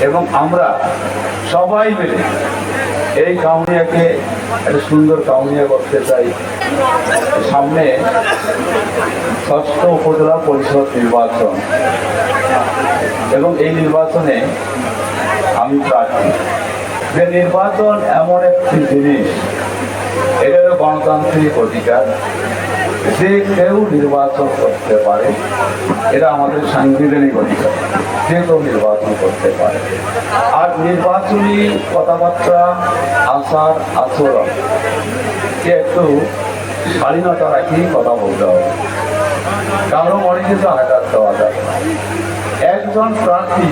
এবং আমরা সবাই মিলে এই কাউনিয়াকে একটা সুন্দর কাউনিয়া করতে চাই। সামনে ষষ্ঠ উপজেলা পরিষদ নির্বাচন। এবং এই নির্বাচনে আমি প্রার্থী। যে নির্বাচন এমন একটি জিনিস, এটা হলো গণতান্ত্রিক অধিকার। যে কেউ নির্বাচন করতে পারে, এটা আমাদের সাংবিধানিক অধিকার, যে কেউ নির্বাচন করতে পারে। আর নির্বাচনী কথাবার্তা, আচার, আচরণ কে একটু স্বাধীনতা রাখিয়ে কথা বলতে হবে। কারও মনে কিন্তু আঘাত দেওয়া যাবে একজন প্রার্থী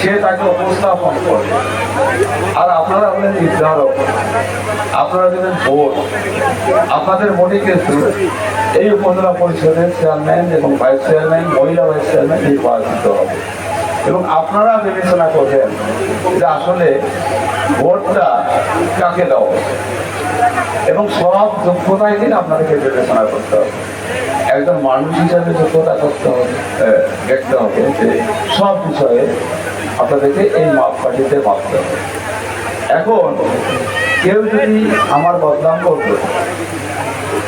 সে তাকে উপস্থাপন করবে। আর আপনারা হলেন নির্ধারক আপনারা দেবেন ভোট আপনাদের ভোটে কিন্তু এই উপজেলা পরিষদের চেয়ারম্যান এবং ভাইস চেয়ারম্যান, মহিলা ভাইস চেয়ারম্যান নির্বাচিত হবে। এবং আপনারা বিবেচনা করবেন যে আসলে ভোটটা কাকে দাও এবং সব যোগ্যতাই দিন আপনাদেরকে বিবেচনা করতে হবে। একজন মানুষ হিসাবে যোগ্যতা করতে হবে দেখতে হবে যে সব বিষয়ে আপনাদেরকে এই মাপকাঠিতে মাপতে হবে এখন, কেউ যদি আমার বদনাম করতো,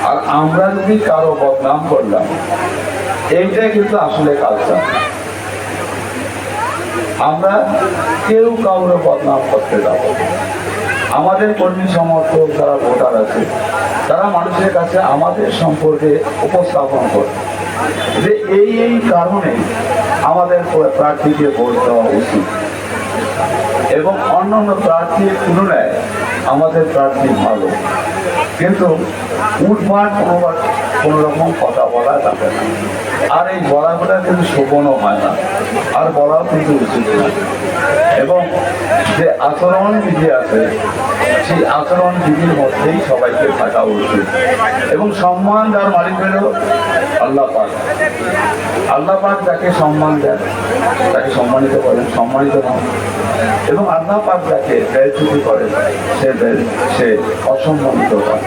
আর আমরা যদি কারও বদনাম করলাম, এইটাই কিন্তু আসলে কালচার আমরা কেউ কাউরে বদনাম করতে যাব আমাদের কর্মী সমর্থক যারা ভোটার আছে, তারা মানুষের কাছে আমাদের সম্পর্কে উপস্থাপন করে। যে এই এই কারণে আমাদের প্রার্থীকে ভোট দেওয়া উচিত। এবং অন্যান্য প্রার্থীর তুলনায় আমাদের প্রার্থী ভালো। কিন্তু উঠবার কোনোবার কোনো রকম কথা বলা যাবে না। আর এই বলাগুলো কিন্তু শোভনও হয় না। আর বলাও কিন্তু উচিত না। এবং যে আচরণ বিধি আছে, সেই আচরণ বিধির মধ্যেই সবাইকে থাকা উচিত। এবং সম্মান যার মালিক হলো আল্লাহ পাক। আল্লাহ পাক যাকে সম্মান দেন, তাকে সম্মানিত করেন, সম্মানিত হন। এবং আল্লাহ পাক যাকে ব্যয়চ্যুতি করেন, সে সে অসম্মানিত হয়।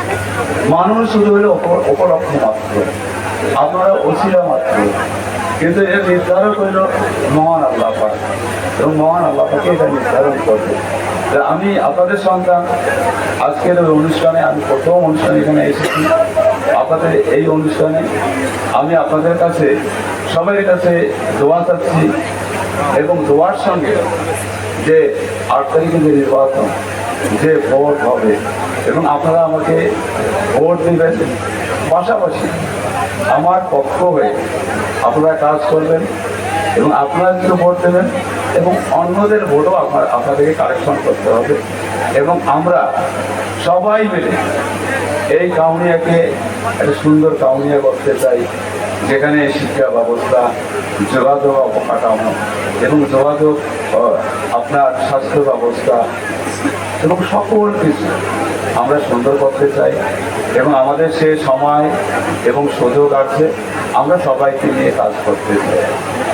মানুষ শুধু হলে উপ- উপলক্ষ মাত্র। আপনারা অসিলা মাত্র। কিন্তু এর নির্ধারক হইল মহান আল্লাহ এবং মহান আল্লাহ পাকে এটা নির্ধারণ করবে। আমি আপনাদের সন্তান, আজকের ওই অনুষ্ঠানে আমি প্রথম অনুষ্ঠানে এখানে এসেছি। আপনাদের এই অনুষ্ঠানে আমি আপনাদের কাছে সবাই কাছে দোয়া চাচ্ছি এবং দোয়ার সঙ্গে যে আট তারিখে যে নির্বাচন, যে ভোট হবে, এবং আপনারা আমাকে ভোট দেবেন। পাশাপাশি আমার পক্ষ হয়ে আপনারা কাজ করবেন এবং আপনারা কিন্তু ভোট দেবেন এবং অন্যদের ভোটও আপনার আপনাদেরকে কালেকশন করতে হবে এবং আমরা সবাই মিলে এই কাউনিয়াকে একটা সুন্দর কাউনিয়া করতে চাই। যেখানে শিক্ষা ব্যবস্থা, যোগাযোগ অবকাঠামো এবং যোগাযোগ আপনার স্বাস্থ্য ব্যবস্থা এবং সকল কিছু আমরা সুন্দর করতে চাই। এবং আমাদের সে সময় এবং সুযোগ আছে, আমরা সবাইকে নিয়ে কাজ করতে চাই।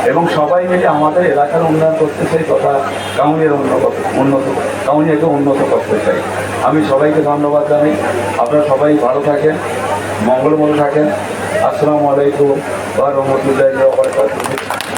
এবং সবাই মিলে আমাদের এলাকার উন্নয়ন করতে চাই তথা কাউনিয়ার উন্নত উন্নত, কাউনিয়াকে উন্নত করতে চাই। আমি সবাইকে ধন্যবাদ জানাই। আপনারা সবাই ভালো থাকেন। মঙ্গলময় থাকেন। আসসালামু আলাইকুম রাহমাতুল্লাহি